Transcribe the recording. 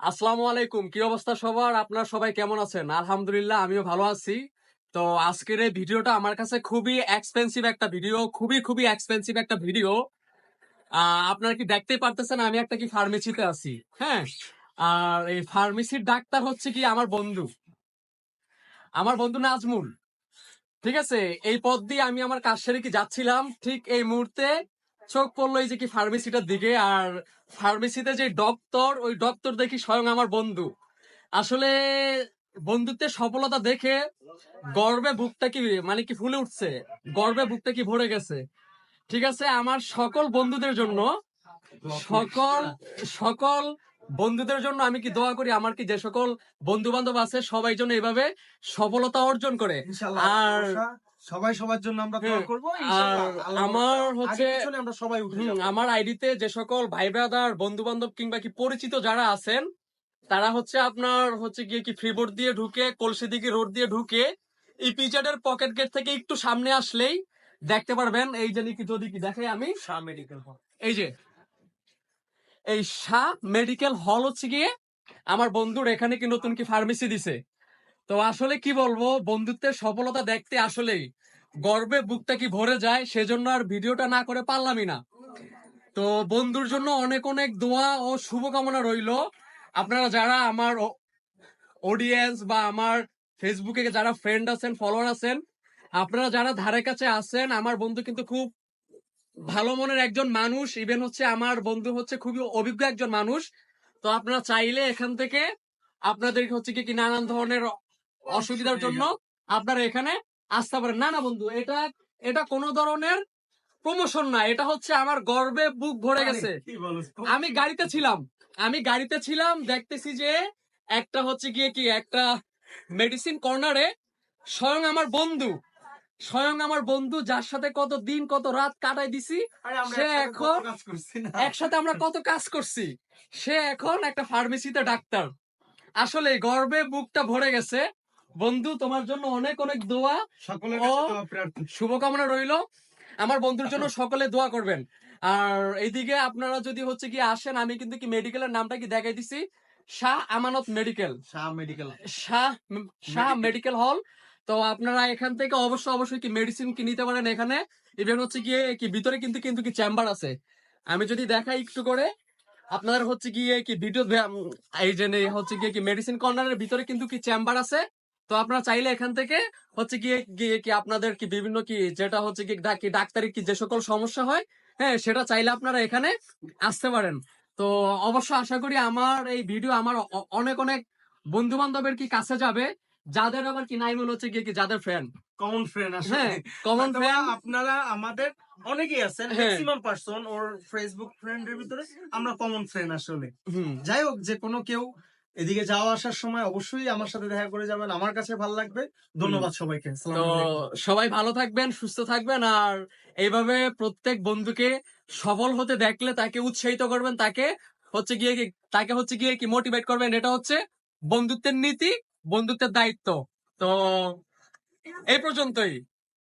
আসসালামু আলাইকুম। কি অবস্থা সবার? আপনার সবাই কেমন আছেন? আলহামদুলিল্লাহ, আমিও ভালো আছি। তো আজকের এই ভিডিওটা আমার কাছে খুবই এক্সপেন্সিভ একটা ভিডিও খুবই খুবই এক্সপেন্সিভ একটা ভিডিও আপনারা কি দেখতেই পারতেছেন আমি একটা কি ফার্মেসিতে আছি? হ্যাঁ? আর এই ফার্মেসির ডাক্তার হচ্ছে কি আমার বন্ধু। আমার বন্ধু নাজমুল। ঠিক আছে? এই পথ দিয়ে আমি আমার কাজ সেরে কি যাচ্ছিলাম? ঠিক এই মুহূর্তে চোখ পড়ল এই যে কি ফার্মেসিটার দিকে আর ফার্মেসিতে যে ডক্টর ওই ডক্টর দেখি স্বয়ং আমার বন্ধু। আসলে বন্ধুত্বের সফলতা দেখে গর্বে বুকটা কি মানে কি ফুলে উঠছে গর্বে বুকটা কি ভরে গেছে। ঠিক আছে আমার সকল বন্ধুদের জন্য সকল সকল বন্ধুদের জন্য আমি কি দোয়া করি আমার কি যে সকল বন্ধু বান্ধব আছে সবাই জন্য এভাবে সফলতা অর্জন করে। আর সবাই সবার জন্য আমরা দোয়া করব আমার হচ্ছে আমরা সবাই উঠে আমার আইডিতে যে সকল ভাই ব্রাদার বন্ধু বান্ধব কিংবা কি পরিচিত যারা আছেন তারা হচ্ছে আপনার হচ্ছে গিয়ে কি ফ্রিবোর্ড দিয়ে ঢুকে কলসি দিকে রোড দিয়ে ঢুকে এই পিচারের পকেট গেট থেকে একটু সামনে আসলেই দেখতে পারবেন এই যে কি যদি কি দেখে আমি। শাহ মেডিকেল হল। এই যে এই শাহ মেডিকেল হল হচ্ছে গিয়ে আমার বন্ধুর এখানে কি নতুন কি ফার্মেসি দিছে। তো আসলে কি বলব, বন্ধুত্বের সফলতা দেখতে আসলেই। গর্বে বুকটা কি ভরে যায়, সেজন্য আর ভিডিওটা না করে পারলামই না। তো বন্ধুর জন্য অনেক অনেক দোয়া ও শুভকামনা রইল। আপনারা যারা আমার অডিয়েন্স বা আমার ফেসবুকে যারা ফ্রেন্ড আছেন ফলোয়ার আছেন, আপনারা যারা ধারে কাছে আছেন, আমার বন্ধু কিন্তু খুব ভালো মনের একজন মানুষ। ইভেন হচ্ছে আমার বন্ধু হচ্ছে খুবই অভিজ্ঞ একজন মানুষ। তো আপনারা চাইলে এখান থেকে আপনাদের হচ্ছে কি কি নানান ধরনের অসুবিধার জন্য আপনারা এখানে আসতে পারেন। না না বন্ধু এটা এটা কোনো ধরনের প্রমোশন না। এটা হচ্ছে আমার গর্বে বুক ভরে গেছে। আমি গাড়িতে ছিলাম। আমি গাড়িতে ছিলাম দেখতেছি যে একটা হচ্ছে গিয়ে কি একটা মেডিসিন কর্নারে স্বয়ং আমার বন্ধু স্বয়ং আমার বন্ধু যার সাথে কত দিন কত রাত কাটাই দিছি সে এখন-? একসাথে আমরা কত কাজ করছি সে এখন একটা ফার্মেসিতে ডাক্তার। আসলে গর্বে বুকটা ভরে গেছে। বন্ধু তোমার জন্য অনেক অনেক দোয়া সকলের। শুভকামনা রইল। আমার বন্ধুর জন্য সকলে দোয়া করবেন। আর এইদিকে আপনারা যদি হচ্ছে কি আসেন আমি কিন্তু কি মেডিকেলের নামটা কি দেখাই দিছি? Shah Amanat medical Shah medical Shah Shah medical হল তো আপনারা এখান থেকে অবশ্যই অবশ্যই কি মেডিসিন কি নিতে পারেন এখানে। ইভেন হচ্ছে গিয়ে কি ভিতরে কিন্তু কিন্তু কি চেম্বার আছে। আমি যদি দেখাই একটু করে আপনার হচ্ছে গিয়ে কি ভিডিও এই যে হচ্ছে গিয়ে কি মেডিসিন কর্নারের ভিতরে কিন্তু কি চেম্বার আছে। তো আপনারা চাইলে এখান থেকে হচ্ছে গিয়ে গিয়ে কি আপনাদের কি বিভিন্ন কি যেটা হচ্ছে কি ডাক্তারি কি যে সকল সমস্যা হয় হ্যাঁ সেটা চাইলে আপনারা এখানে আসতে পারেন। তো অবশ্য আশা করি আমার এই ভিডিও আমার অনেক অনেক বন্ধু বান্ধবের কি কাছে যাবে যাদের আবার কি নাই মনে হচ্ছে গিয়ে কি যাদের ফ্রেন্ড কমন ফ্রেন্ড আসলে। হ্যাঁ কমন ফ্রেন্ড আপনারা আমাদের অনেকেই আছেন। ম্যাক্সিমাম পার্সন ওর ফেসবুক ফ্রেন্ডের ভিতরে আমরা কমন ফ্রেন্ড আসলে। যাই হোক যে কোনো কেউ এদিকে যাওয়া আসার সময় অবশ্যই আমার সাথে দেখা করে যাবেন। আমার কাছে ভালো লাগবে। ধন্যবাদ সবাইকে। তো সবাই ভালো থাকবেন সুস্থ থাকবেন আর এইভাবে প্রত্যেক বন্ধুকে সফল হতে দেখলে তাকে উৎসাহিত করবেন তাকে হচ্ছে গিয়ে কি তাকে হচ্ছে গিয়ে কি মোটিভেট করবেন এটা হচ্ছে বন্ধুত্বের নীতি বন্ধুত্বের দায়িত্ব। তো এই পর্যন্তই।